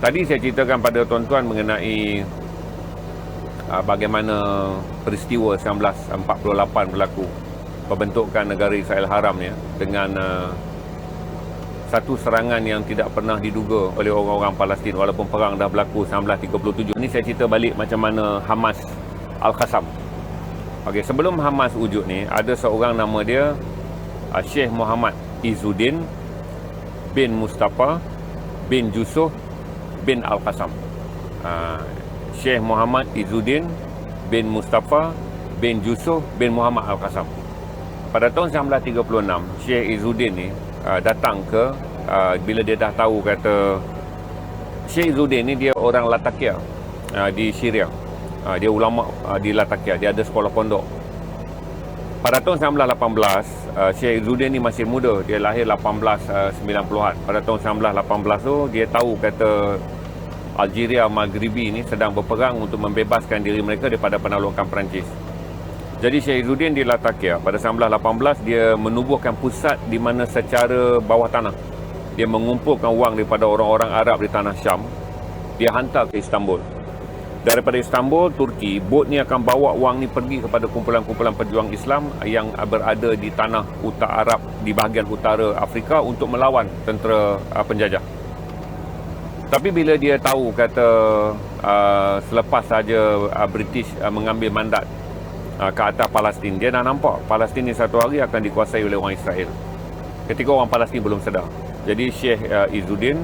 Tadi saya ceritakan pada tuan-tuan mengenai uh, bagaimana peristiwa 1948 berlaku pembentukan negara Israel Haram ya dengan uh, satu serangan yang tidak pernah diduga oleh orang-orang Palestin walaupun perang dah berlaku 1937. Ini saya cerita balik macam mana Hamas Al-Qassam. Okey, sebelum Hamas wujud ni ada seorang nama dia uh, Sheikh Muhammad Izzuddin bin Mustafa bin Yusuf bin Al-Qassam. Uh, Sheikh Muhammad Izzuddin bin Mustafa bin Yusuf bin Muhammad Al-Qassam. Pada tahun 1936, Sheikh Izzuddin ni uh, datang ke uh, bila dia dah tahu kata Syekh Izzuddin ni dia orang Latakia uh, di Syria. Uh, dia ulama uh, di Latakia, dia ada sekolah pondok. Pada tahun 1918, uh, Syekh Izzuddin ni masih muda, dia lahir 1890-an. Uh, Pada tahun 1918 tu dia tahu kata Algeria Maghribi ni sedang berperang untuk membebaskan diri mereka daripada penaklukan Perancis. Jadi Syekh Izzuddin di Latakia pada 1918 dia menubuhkan pusat di mana secara bawah tanah. Dia mengumpulkan wang daripada orang-orang Arab di tanah Syam. Dia hantar ke Istanbul. Daripada Istanbul Turki bot ni akan bawa wang ni pergi kepada kumpulan-kumpulan pejuang Islam yang berada di tanah utara Arab di bahagian utara Afrika untuk melawan tentera uh, penjajah tapi bila dia tahu kata uh, selepas saja uh, British uh, mengambil mandat uh, ke atas Palestin. Dia dah nampak Palestin ni satu hari akan dikuasai oleh orang Israel. Ketika orang Palestin belum sedar. Jadi Syekh uh, Izzuddin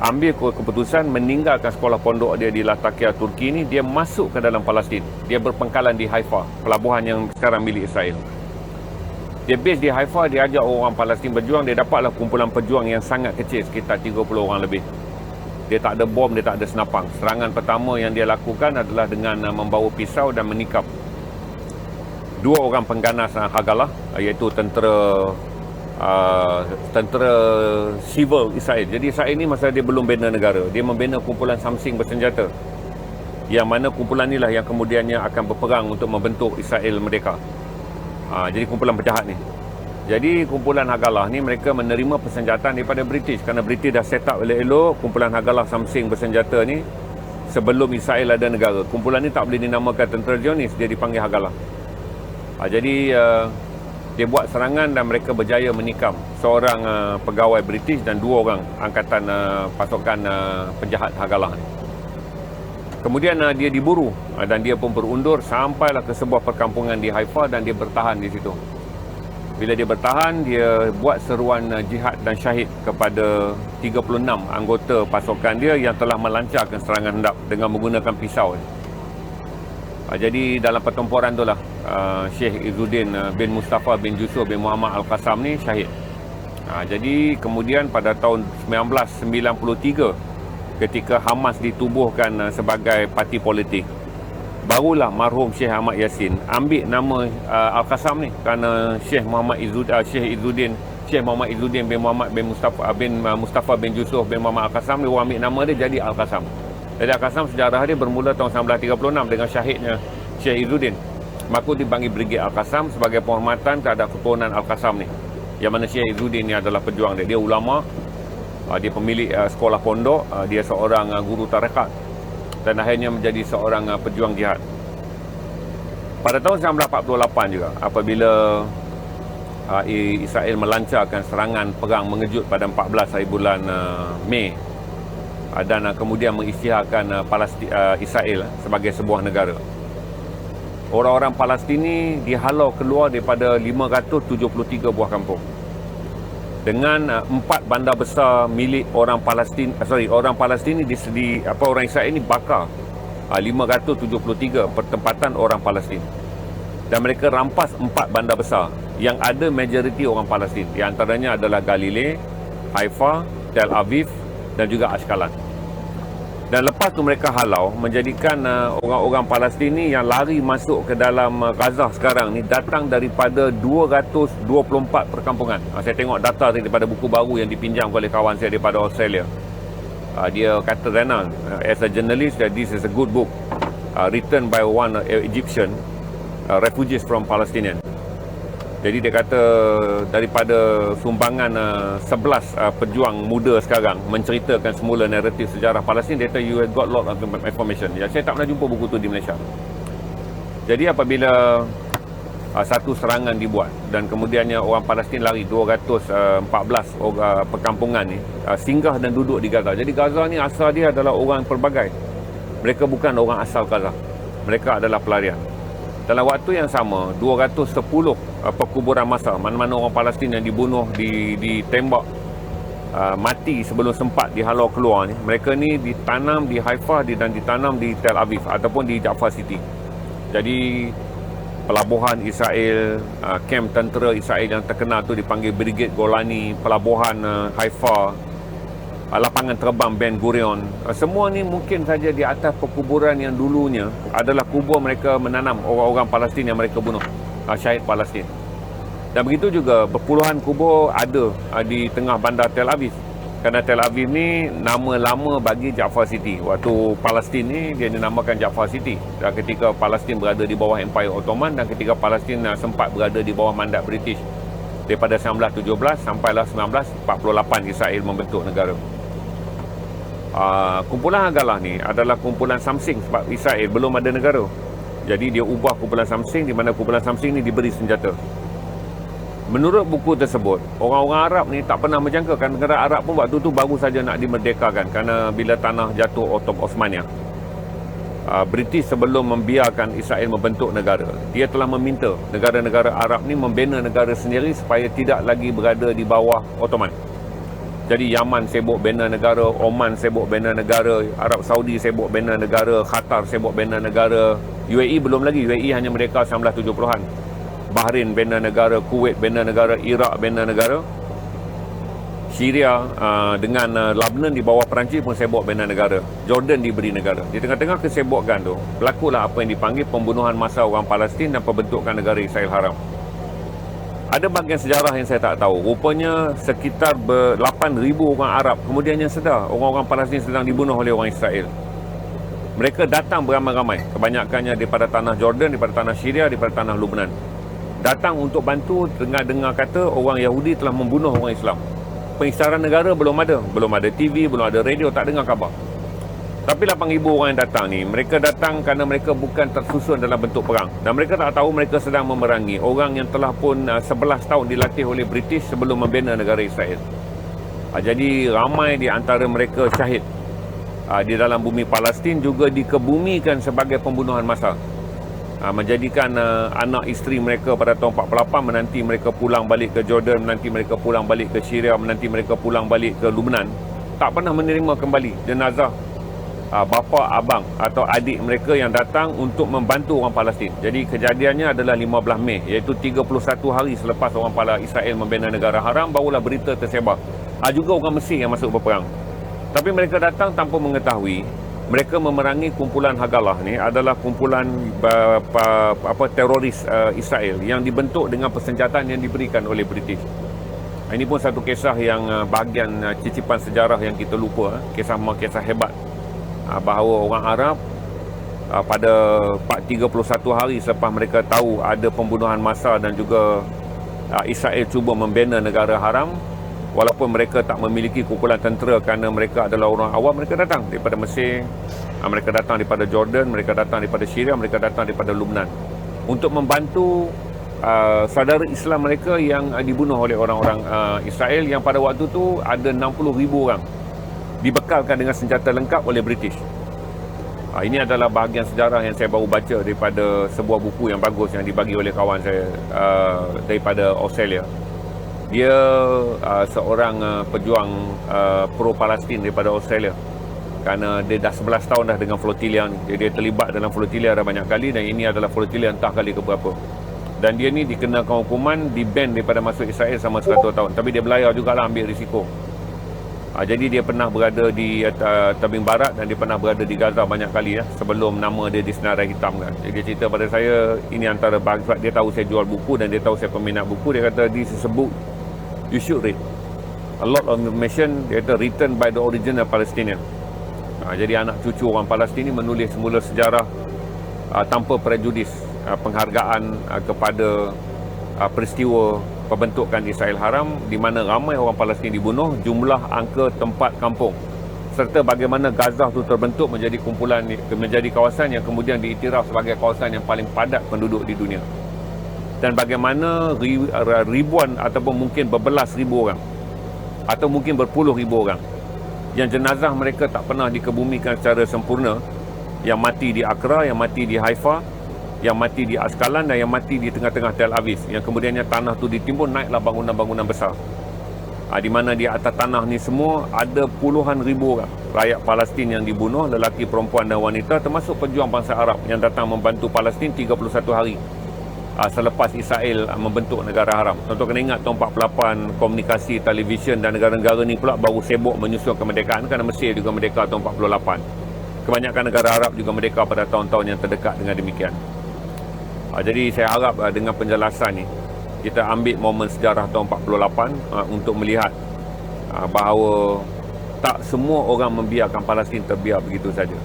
ambil keputusan meninggalkan sekolah pondok dia di Latakia Turki ni dia masuk ke dalam Palestin dia berpengkalan di Haifa pelabuhan yang sekarang milik Israel dia base di Haifa dia ajak orang Palestin berjuang dia dapatlah kumpulan pejuang yang sangat kecil sekitar 30 orang lebih dia tak ada bom dia tak ada senapang serangan pertama yang dia lakukan adalah dengan uh, membawa pisau dan menikap dua orang pengganas uh, Hagalah iaitu tentera uh, tentera civil Israel. Jadi Israel ini masa dia belum bina negara, dia membina kumpulan samsing bersenjata. Yang mana kumpulan inilah yang kemudiannya akan berperang untuk membentuk Israel merdeka. Uh, jadi kumpulan penjahat ni. Jadi kumpulan Hagalah ni mereka menerima persenjataan daripada British kerana British dah set up elok-elok kumpulan Hagalah samsing bersenjata ni sebelum Israel ada negara. Kumpulan ni tak boleh dinamakan tentera Zionis, dia dipanggil Hagalah. Ha, jadi uh, dia buat serangan dan mereka berjaya menikam seorang uh, pegawai British dan dua orang angkatan uh, pasukan uh, penjahat Hagalah ni. Kemudian uh, dia diburu uh, dan dia pun berundur sampailah ke sebuah perkampungan di Haifa dan dia bertahan di situ. Bila dia bertahan, dia buat seruan uh, jihad dan syahid kepada 36 anggota pasukan dia yang telah melancarkan serangan hendap dengan menggunakan pisau. Uh, jadi dalam pertempuran itulah uh, Syekh Izzuddin uh, bin Mustafa bin Yusuf bin Muhammad Al-Qassam ni syahid. Jadi kemudian pada tahun 1993 ketika Hamas ditubuhkan uh, sebagai parti politik barulah marhum Syekh Ahmad Yasin ambil nama uh, Al-Qassam ni kerana Syekh Muhammad Izzuddin uh, Syekh Izzuddin Syekh Muhammad Izzuddin bin Muhammad bin Mustafa uh, bin uh, Mustafa bin Yusuf bin Muhammad Al-Qassam ni ambil nama dia jadi Al-Qassam. Jadi Al-Qassam sejarah dia bermula tahun 1936 dengan syahidnya Syekh Izzuddin maka dipanggil Brigade Al-Qassam sebagai penghormatan terhadap keturunan Al-Qassam ni yang mana Syekh Izzuddin ni adalah pejuang dia. Dia ulama uh, dia pemilik uh, sekolah pondok uh, dia seorang guru tarekat dan akhirnya menjadi seorang pejuang jihad. Pada tahun 1948 juga apabila Israel melancarkan serangan perang mengejut pada 14 hari bulan Mei dan kemudian mengisytiharkan Palestin, Israel sebagai sebuah negara. Orang-orang Palestin ni dihalau keluar daripada 573 buah kampung dengan uh, empat bandar besar milik orang Palestin uh, sorry orang Palestin ni di, di apa orang Israel ni bakar. Uh, 573 pertempatan orang Palestin. Dan mereka rampas empat bandar besar yang ada majoriti orang Palestin. Di antaranya adalah Galilee, Haifa, Tel Aviv dan juga Ashkelon. Dan lepas tu mereka halau menjadikan uh, orang-orang Palestin ni yang lari masuk ke dalam uh, Gaza sekarang ni datang daripada 224 perkampungan. Uh, saya tengok data daripada buku baru yang dipinjam oleh kawan saya daripada Australia. Uh, dia kata Renal, uh, as a journalist that this is a good book uh, written by one uh, Egyptian uh, refugees from Palestinian. Jadi dia kata daripada sumbangan uh, 11 uh, pejuang muda sekarang menceritakan semula naratif sejarah Palestin, dia kata you have got lot of information. Ya, saya tak pernah jumpa buku tu di Malaysia. Jadi apabila uh, satu serangan dibuat dan kemudiannya orang Palestin lari 214 uh, perkampungan ni uh, singgah dan duduk di Gaza. Jadi Gaza ni asal dia adalah orang pelbagai. Mereka bukan orang asal Gaza. Mereka adalah pelarian. Dalam waktu yang sama, 210 uh, perkuburan masa, mana-mana orang Palestin yang dibunuh, di, ditembak, uh, mati sebelum sempat dihalau keluar ni, mereka ni ditanam di Haifa dan ditanam di Tel Aviv ataupun di Jaffa City. Jadi pelabuhan Israel, uh, kamp tentera Israel yang terkenal tu dipanggil Brigade Golani, pelabuhan uh, Haifa, lapangan terbang Ben Gurion. Uh, semua ni mungkin saja di atas perkuburan yang dulunya adalah kubur mereka menanam orang-orang Palestin yang mereka bunuh. Uh, syahid Palestin. Dan begitu juga berpuluhan kubur ada uh, di tengah bandar Tel Aviv. Kerana Tel Aviv ni nama lama bagi Jaffa City. Waktu Palestin ni dia dinamakan Jaffa City. Dan ketika Palestin berada di bawah Empire Ottoman dan ketika Palestin uh, sempat berada di bawah mandat British. Daripada 1917 sampailah 1948 Israel membentuk negara. Uh, kumpulan Hagalah ni adalah kumpulan Samsing sebab Israel belum ada negara. Jadi dia ubah kumpulan Samsing di mana kumpulan Samsing ni diberi senjata. Menurut buku tersebut, orang-orang Arab ni tak pernah menjangkakan negara Arab pun waktu tu baru saja nak dimerdekakan kerana bila tanah jatuh Otom Osmania. Uh, British sebelum membiarkan Israel membentuk negara, dia telah meminta negara-negara Arab ni membina negara sendiri supaya tidak lagi berada di bawah Ottoman. Jadi Yaman sibuk bina negara, Oman sibuk bina negara, Arab Saudi sibuk bina negara, Qatar sibuk bina negara, UAE belum lagi, UAE hanya merdeka 1970-an. Bahrain bina negara, Kuwait bina negara, Iraq bina negara. Syria uh, dengan uh, Lebanon di bawah Perancis pun sibuk bina negara. Jordan diberi negara. Di tengah-tengah kesibukan tu, berlakulah apa yang dipanggil pembunuhan masa orang Palestin dan pembentukan negara Israel Haram ada bahagian sejarah yang saya tak tahu. Rupanya sekitar 8,000 orang Arab kemudiannya sedar orang-orang Palestin sedang dibunuh oleh orang Israel. Mereka datang beramai-ramai. Kebanyakannya daripada tanah Jordan, daripada tanah Syria, daripada tanah Lubnan. Datang untuk bantu dengar-dengar kata orang Yahudi telah membunuh orang Islam. Pengisaran negara belum ada. Belum ada TV, belum ada radio, tak dengar khabar. Tapi 8,000 orang yang datang ni, mereka datang kerana mereka bukan tersusun dalam bentuk perang. Dan mereka tak tahu mereka sedang memerangi orang yang telah pun uh, 11 tahun dilatih oleh British sebelum membina negara Israel. Uh, jadi ramai di antara mereka syahid uh, di dalam bumi Palestin juga dikebumikan sebagai pembunuhan massa. Uh, menjadikan uh, anak isteri mereka pada tahun 48 menanti mereka pulang balik ke Jordan, menanti mereka pulang balik ke Syria, menanti mereka pulang balik ke Lubnan. Tak pernah menerima kembali jenazah uh, bapa, abang atau adik mereka yang datang untuk membantu orang Palestin. Jadi kejadiannya adalah 15 Mei iaitu 31 hari selepas orang Palestin Israel membina negara haram barulah berita tersebar. Uh, juga orang Mesir yang masuk berperang. Tapi mereka datang tanpa mengetahui mereka memerangi kumpulan Hagalah ni adalah kumpulan uh, apa teroris uh, Israel yang dibentuk dengan persenjataan yang diberikan oleh British. Ini pun satu kisah yang uh, bahagian uh, cicipan sejarah yang kita lupa, kisah kisah hebat Ah, bahawa orang Arab ah, pada 31 hari selepas mereka tahu ada pembunuhan massa dan juga ah, Israel cuba membina negara haram walaupun mereka tak memiliki kumpulan tentera kerana mereka adalah orang awam mereka datang daripada Mesir mereka datang daripada Jordan mereka datang daripada Syria mereka datang daripada Lubnan. Untuk membantu uh, saudara Islam mereka yang uh, dibunuh oleh orang-orang uh, Israel yang pada waktu tu ada 60 ribu orang dibekalkan dengan senjata lengkap oleh British. Ha, ini adalah bahagian sejarah yang saya baru baca daripada sebuah buku yang bagus yang dibagi oleh kawan saya uh, daripada Australia. Dia uh, seorang uh, pejuang uh, pro-Palestin daripada Australia. Kerana dia dah 11 tahun dah dengan flotilla ni. Dia, dia terlibat dalam flotilla dah banyak kali dan ini adalah flotilla entah kali ke berapa. Dan dia ni dikenakan hukuman, di ban daripada masuk Israel sama 100 tahun. Tapi dia belayar jugalah ambil risiko. Ha, jadi dia pernah berada di uh, Tabing Barat dan dia pernah berada di Gaza banyak kali ya sebelum nama dia disenarai hitam kan. Jadi dia cerita pada saya ini antara sebab dia tahu saya jual buku dan dia tahu saya peminat buku dia kata a book you should read. A lot of information dia kata written by the original Palestinian. Ha, jadi anak cucu orang Palestin ini menulis semula sejarah uh, tanpa prejudis uh, penghargaan uh, kepada uh, peristiwa pembentukan Israel Haram di mana ramai orang Palestin dibunuh, jumlah angka tempat kampung serta bagaimana Gaza itu terbentuk menjadi kumpulan menjadi kawasan yang kemudian diiktiraf sebagai kawasan yang paling padat penduduk di dunia. Dan bagaimana ribuan ataupun mungkin berbelas ribu orang atau mungkin berpuluh ribu orang yang jenazah mereka tak pernah dikebumikan secara sempurna yang mati di Accra, yang mati di Haifa, yang mati di Askalan dan yang mati di tengah-tengah Tel Aviv. Yang kemudiannya tanah tu ditimbun naiklah bangunan-bangunan besar. Ha, di mana di atas tanah ni semua ada puluhan ribu orang. Rakyat Palestin yang dibunuh lelaki, perempuan dan wanita termasuk pejuang bangsa Arab yang datang membantu Palestin 31 hari. Ha, selepas Israel membentuk negara haram. Tentu kena ingat tahun 48 komunikasi televisyen dan negara-negara ni pula baru sibuk menyusun kemerdekaan. Kerana Mesir juga merdeka tahun 48 kebanyakan negara Arab juga merdeka pada tahun-tahun yang terdekat dengan demikian ha, jadi saya harap ha, dengan penjelasan ni kita ambil momen sejarah tahun 48 uh, untuk melihat bahawa tak semua orang membiarkan Palestin terbiar begitu saja.